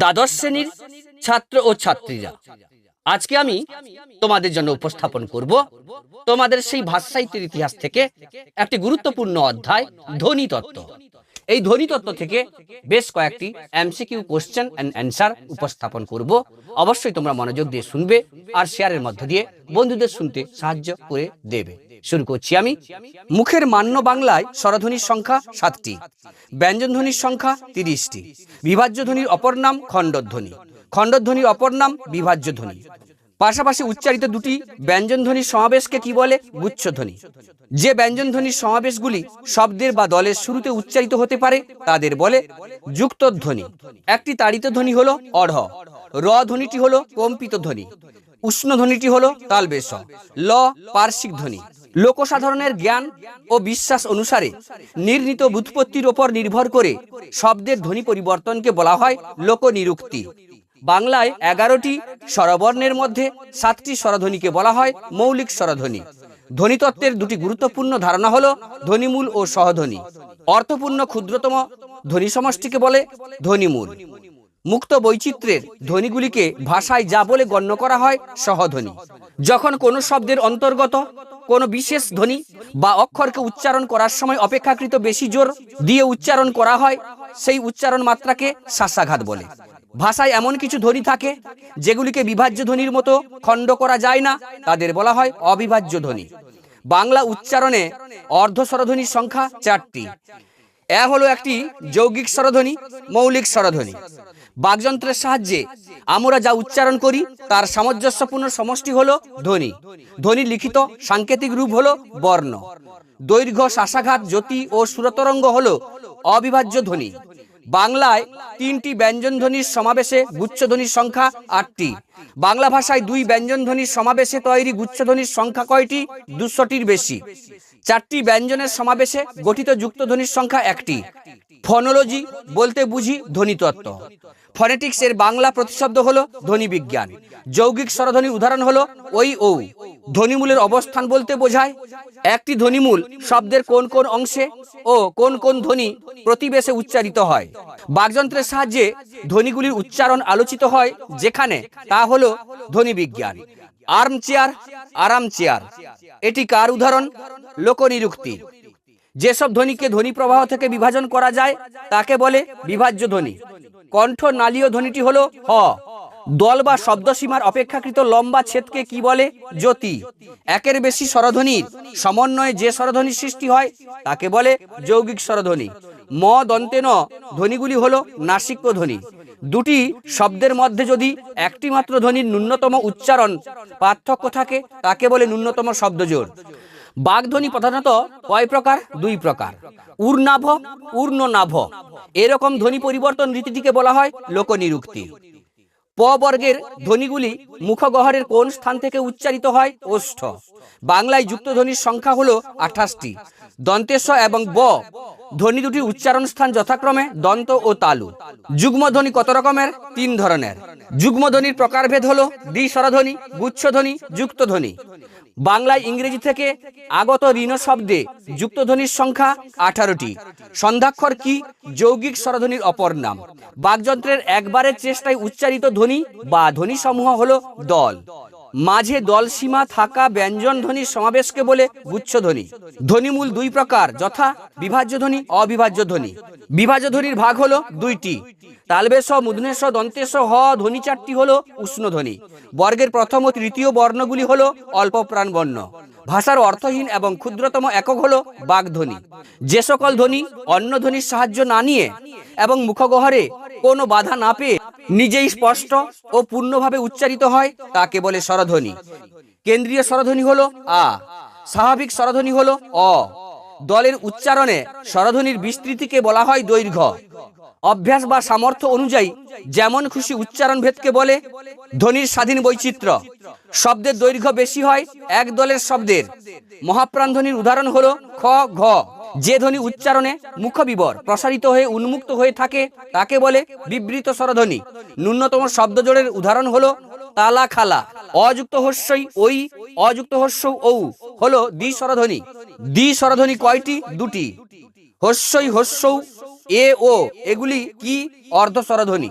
দ্বাদশ শ্রেণির ছাত্র ও ছাত্রীরা। আজকে আমি তোমাদের জন্য উপস্থাপন করব তোমাদের সেই ভাষাসাহিত্যের ইতিহাস থেকে একটি গুরুত্বপূর্ণ অধ্যায়, ধ্বনি তত্ত্ব। এই ধ্বনি তত্ত্ব থেকে বেশ কয়েকটি এমসিকিউ কোশ্চেন অ্যান্ড অ্যান্সার উপস্থাপন করব। অবশ্যই তোমরা মনোযোগ দিয়ে শুনবে আর শেয়ারের মধ্য দিয়ে বন্ধুদের শুনতে সাহায্য করে দেবে। শুরু করছি আমি। মুখের মান্য বাংলায় স্বরধ্বনির সংখ্যা সাতটি ব্যঞ্জনধ্বনির সংখ্যা তিরিশটি, বিভাজ্য ধ্বনির অপর নাম খণ্ডধ্বনি, খণ্ডধ্বনির অপর নাম বিভাজ্য ধ্বনি। পাশাপাশি উচ্চারিত দুটি ব্যঞ্জনধ্বনির সমাবেশকে কি বলে? গুচ্ছধ্বনি। যে ব্যঞ্জনধ্বনির সমাবেশগুলি শব্দের বা দলের শুরুতে উচ্চারিত হতে পারে, তাদের বলে যুক্তধ্বনি। একটি তাড়িত ধ্বনি হলো অঢ় র ধ্বনিটি হলো কম্পিত ধ্বনি। উষ্ণ ধ্বনিটি হলো তালবেশ। ল পার্শ্বিক ধ্বনি। লোকসাধারণের জ্ঞান ও বিশ্বাস অনুসারে নির্ণীত বুৎপত্তির ওপর নির্ভর করে শব্দের ধ্বনি পরিবর্তনকে বলা হয় লোকনিরুক্তি। বাংলায় এগারোটি স্বরবর্ণের মধ্যে সাতটি স্বরধ্বনিকে বলা হয় মৌলিক স্বরধ্বনি। ধ্বনিতত্ত্বের দুটি গুরুত্বপূর্ণ ধারণা হল ধ্বনিমূল ও সহধ্বনি অর্থপূর্ণ ক্ষুদ্রতম ধ্বনি সমষ্টিকে বলে ধ্বনিমূল। মুক্ত বৈচিত্র্যের ধ্বনিগুলিকে ভাষায় যা বলে গণ্য করা হয় সহধ্বনি। যখন কোনো শব্দের অন্তর্গত কোনো বিশেষ ধ্বনি বা অক্ষরকে উচ্চারণ করার সময় অপেক্ষাকৃত বেশি জোর দিয়ে উচ্চারণ করা হয়, সেই উচ্চারণ মাত্রাকে শ্বাসাঘাত বলে। ভাষায় এমন কিছু ধ্বনি থাকে যেগুলিকে বিভাজ্য ধ্বনির মতো খণ্ড করা যায় না, তাদের বলা হয় অবিভাজ্য ধ্বনি। বাংলা উচ্চারণে অর্ধ স্বরধ্বনির সংখ্যা চারটি। এ হলো একটি যৌগিক স্বরধ্বনি, মৌলিক স্বরধ্বনি। বাকযন্ত্রের সাহায্যে আমরা যা উচ্চারণ করি, তার সামঞ্জস্যপূর্ণ সমষ্টি হলো ধ্বনি। ধ্বনি লিখিত, সাংকেতিক রূপ হলো বর্ণ। দৈর্ঘ্য শ্বাসাঘাত জ্যোতি ও সুরতরঙ্গ হলো অবিভাজ্য ধ্বনি। বাংলায় তিনটি ব্যঞ্জনধ্বনির সমাবেশে গুচ্ছধ্বনির সংখ্যা আটটি। বাংলা ভাষায় দুই ব্যঞ্জনধ্বনির সমাবেশে তৈরি গুচ্ছধ্বনির সংখ্যা কয়টি? দুশোটির বেশি। চারটি ব্যঞ্জনের সমাবেশে গঠিত যুক্তধ্বনির সংখ্যা একটি। ফনোলজি বলতে বুঝি ধ্বনিতত্ত্ব। ফনেটিক্স এর বাংলা প্রতিশব্দ হলো ধ্বনি বিজ্ঞান যৌগিক স্বরধ্বনির উদাহরণ হলো ওই ও ধ্বনিমূলের অবস্থান বলতে বোঝায় একটি ধ্বনিমূল শব্দের কোন কোন অংশে ও কোন কোন ধ্বনি প্রতিবেশে উচ্চারিত হয়। বাকযন্ত্রের সাহায্যে ধ্বনিগুলির উচ্চারণ আলোচিত হয় যেখানে তা হলো ধ্বনি বিজ্ঞান। আর্ম চেয়ার, আরাম চেয়ার। এটি কার উদাহরণ? লোকনিরুক্তি। যেসব ধ্বনিকে ধ্বনি প্রবাহ থেকে বিভাজন করা যায়, তাকে বলে বিভাজ্য ধ্বনি। কণ্ঠ নালীয় ধ্বনিটি হলো হ। দল বা শব্দসীমার অপেক্ষাকৃত লম্বা ছেদকে কি বলে? জ্যোতি। একের বেশি স্বরধ্বনির সমন্বয়ে যে স্বরধ্বনির সৃষ্টি হয়, তাকে বলে যৌগিক স্বরধ্বনি। ম দন্তে ন, ধ্বনিগুলি হলো নাসিক্য ধ্বনি। দুটি শব্দের মধ্যে যদি একটি মাত্র ধ্বনির ন্যূনতম উচ্চারণ পার্থক্য থাকে, তাকে বলে ন্যূনতম শব্দজোড়। বাগধ্বনি প্রধানত কয় প্রকার? দুই প্রকার। উর্নাভ উর্ণনাভ। এরকম ধ্বনি পরিবর্তন রীতিটিকে বলা হয় লোকনিরুক্তি। প বর্গের ধ্বনিগুলি মুখগহরের কোন স্থান থেকে উচ্চারিত হয়? ওষ্ঠ। বাংলায় যুক্ত ধ্বনির সংখ্যা হল আঠাশটি। দন্তেশ এবং ব ধ্বনি দুটি উচ্চারণ স্থান যথাক্রমে দন্ত ও তালু। যুগ্ম ধ্বনি কত রকমের? তিন ধরনের। যুগ্ম ধ্বনির প্রকারভেদ হল দ্বি স্বরধ্বনি গুচ্ছধ্বনি যুক্ত ধ্বনি। বাংলায় ইংরেজি থেকে আগত ঋণ শব্দে যুক্তধ্বনির সংখ্যা আঠারোটি। সন্ধ্যাক্ষর কি যৌগিক স্বরধ্বনির অপর নাম? বাকযন্ত্রের একবারের চেষ্টায় উচ্চারিত ধ্বনি বা ধ্বনি সমূহ হল দল। মাঝে দল সীমা থাকা ব্যঞ্জন ধ্বনির সমাবেশকে বলে গুচ্ছধ্বনি ধ্বনিমূল দুই প্রকার, যথা বিভাজ্য ধ্বনি, অবিভাজ্য ধ্বনি। বিভাজ্য ধ্বনির ভাগ হলো দুইটি। তালবেশ মুধনেশ দন্তেশ হ, ধ্বনি চারটি হলো উষ্ণধ্বনি বর্গের প্রথম ও তৃতীয় বর্ণগুলি হলো অল্প প্রাণবর্ণ ভাষার অর্থহীন এবং ক্ষুদ্রতম একক হলো বাগধ্বনি যে সকল ধ্বনি অন্য ধ্বনির সাহায্য না নিয়ে এবং মুখগহরে কোনো বাধা না পেয়ে নিজেই স্পষ্ট ও পূর্ণভাবে উচ্চারিত হয়, তাকে বলে স্বরধ্বনি। কেন্দ্রীয় স্বরধ্বনি হলো আ। স্বাভাবিক স্বরধ্বনি হলো অ। দলের উচ্চারণে স্বরধ্বনির বিস্তৃতিকে বলা হয় দৈর্ঘ্য। অভ্যাস বা সামর্থ্য অনুযায়ী যেমন খুশি উচ্চারণ ভেদকে বলে, ধ্বনির স্বাধীন বৈচিত্র্য। শব্দের দৈর্ঘ্য বেশি হয় এক দলের শব্দের। মহাপ্রাণ ধ্বনির উদাহরণ হলো খ, ঘ। যে ধ্বনি উচ্চারণে মুখবিবর, প্রসারিত হয়ে উন্মুক্ত হয়ে থাকে, তাকে বলে বিবৃত স্বরধ্বনি। ন্যূনতম শব্দজোড়ের উদাহরণ হলো তালা খালা। অযুক্ত হস্যই ওই অযুক্ত হস্য ঔ হলো দ্বি স্বরধ্বনি। দ্বি স্বরধ্বনি কয়টি? দুটি। হস্যই হস্যৌ এ ও এগুলি কি অর্ধ স্বরধ্বনি?